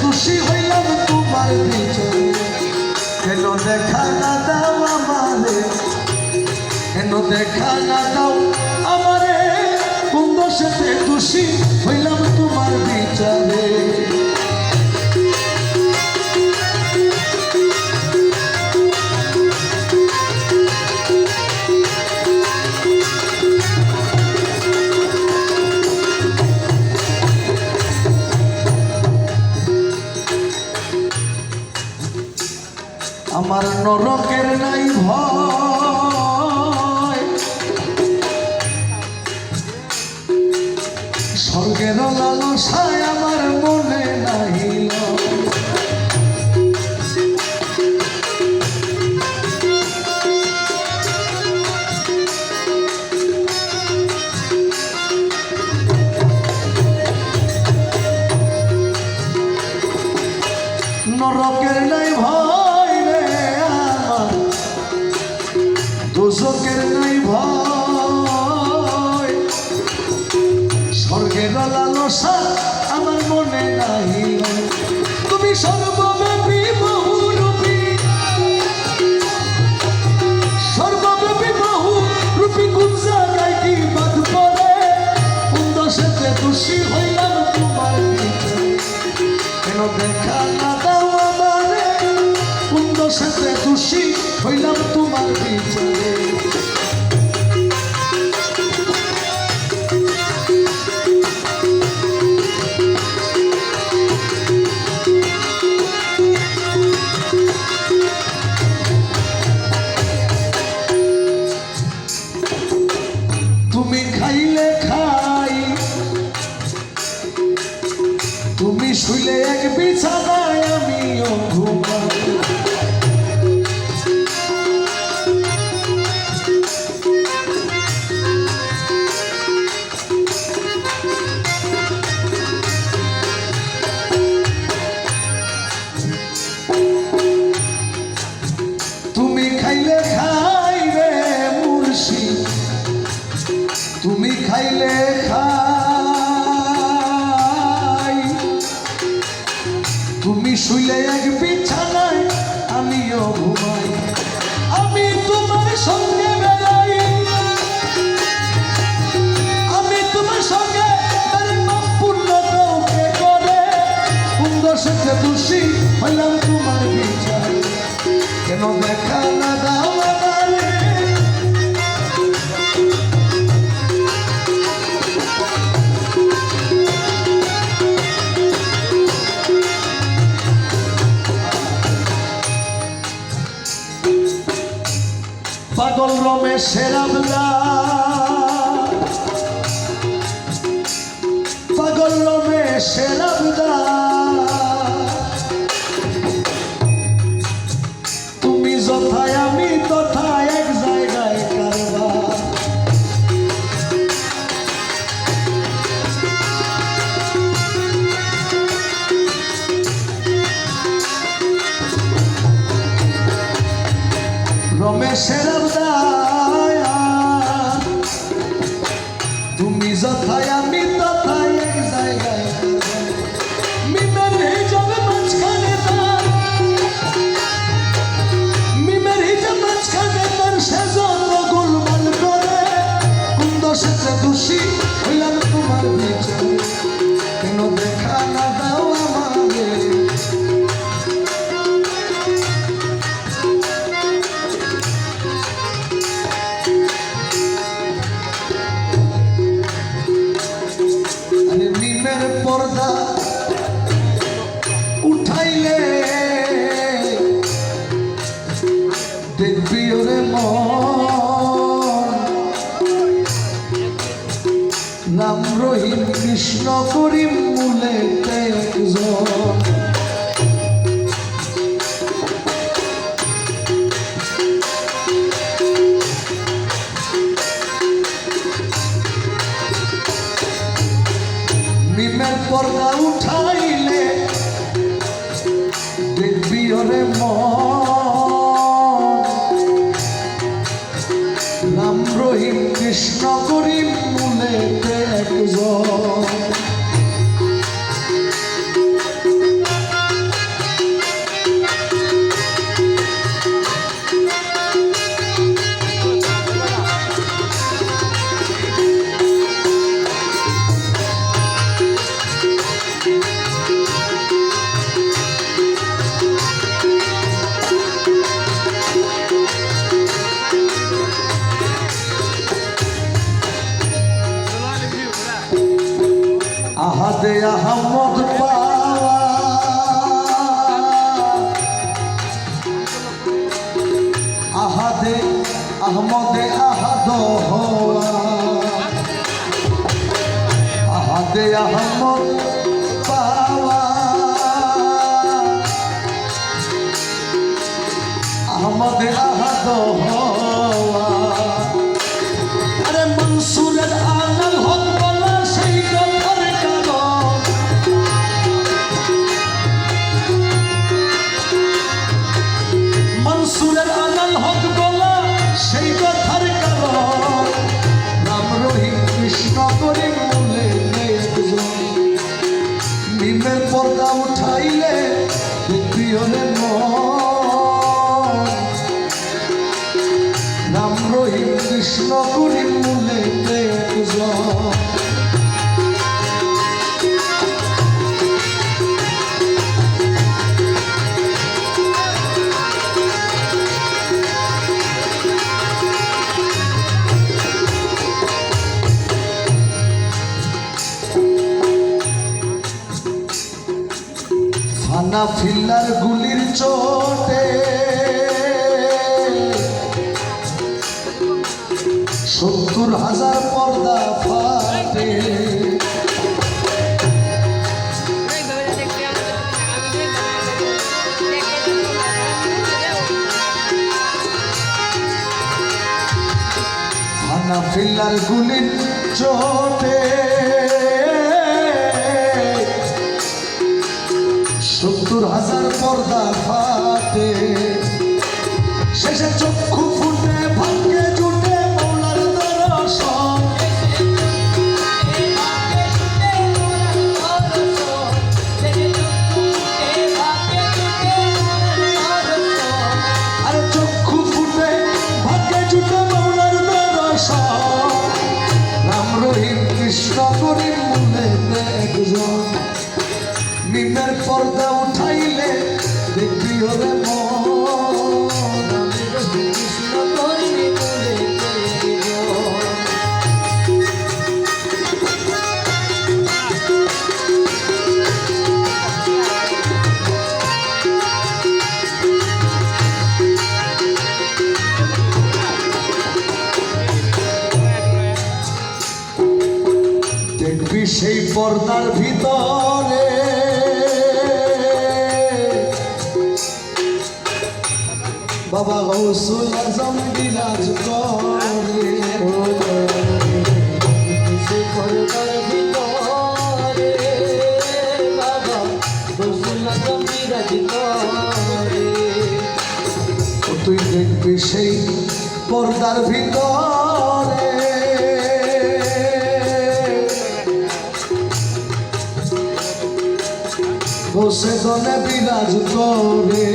খুশি হইলাম তোমার পিছনে কেন দেখা না দাও আমারে? কেন দেখা না দাও আমারে? কোন দোষেতে খুশি হইলাম আমার নরকের নাই ভয় লালসা আমার মনে নাই। তুমি সর্বব্যাপী বহুরূপী। সর্বব্যাপী বহু রূপী কোন জায়গায় কি বাদ কোন দোষেতে দোষী হইলাম তোমার কেন দেখা না দাও আমারে? দোষেতে দোষী হইলাম তোমার বিচারে তুমি শুইলে এক বিছানায় হইলাম তোমার বিচার। কেন দেখা না দাও পাগল রমেশের আমলা। পাগল রমেশের আমলা। da আহাদে আহমদ পাওয়া আহাদে আহমদে আহাদ হওয়া। আহাদে আহমদ পর্দা ফাটে। ফানা ফিল্লার গুলির চোটে। সত্তর হাজার পর্দা ফাটে। নিমের পর্দা উঠাইলে সেই পর্দার ভিতরে। বাবা গৌসুল আজম বিরাজ করে। তুই দেখবি সেই পর্দার ভিতরে বসে গনে বিরাজ করে।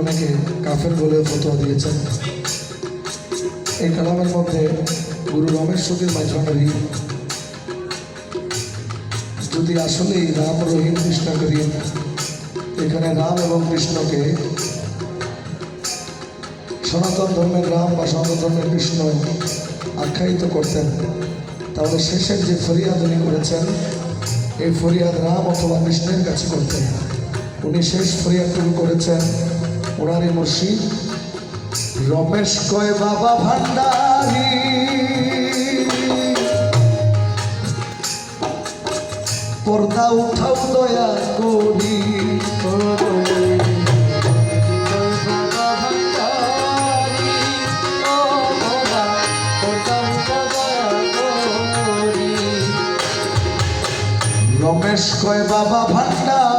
অনেকে কাফের বলে ফতোয়া দিয়েছেন। এই কালামের মধ্যে গুরু রমেশ সতীর যদি আসলেই রাম রহিম কৃষ্ণ করিম এখানে রাম এবং কৃষ্ণকে সনাতন ধর্মের রাম বা সনাতন ধর্মের কৃষ্ণ আখ্যায়িত করতেন, তাহলে শেষের যে ফরিয়াদ উনি করেছেন, এই ফরিয়াদ রাম অথবা কৃষ্ণের কাছে করতেন। উনি শেষ ফরিয়াদটুকু করেছেন পড়ারে মুর্শিদ রমেশ কয় বাবা ভান্ডারি। পর্দা উঠাও দয়া করি রমেশ কয় বাবা ভান্ডার।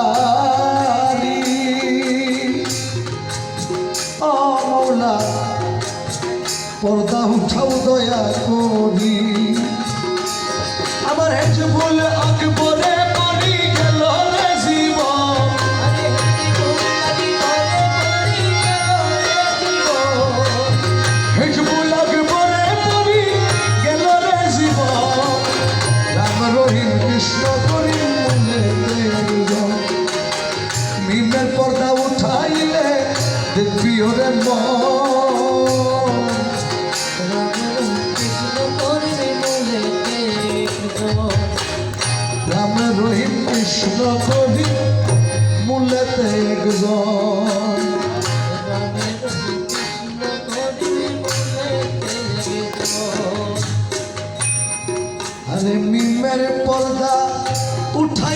da cor.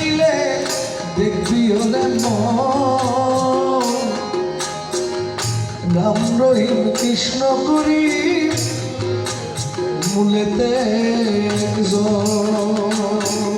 দিলে দেখবি হলে রাম রহিম কৃষ্ণ করি মূলেতে জয়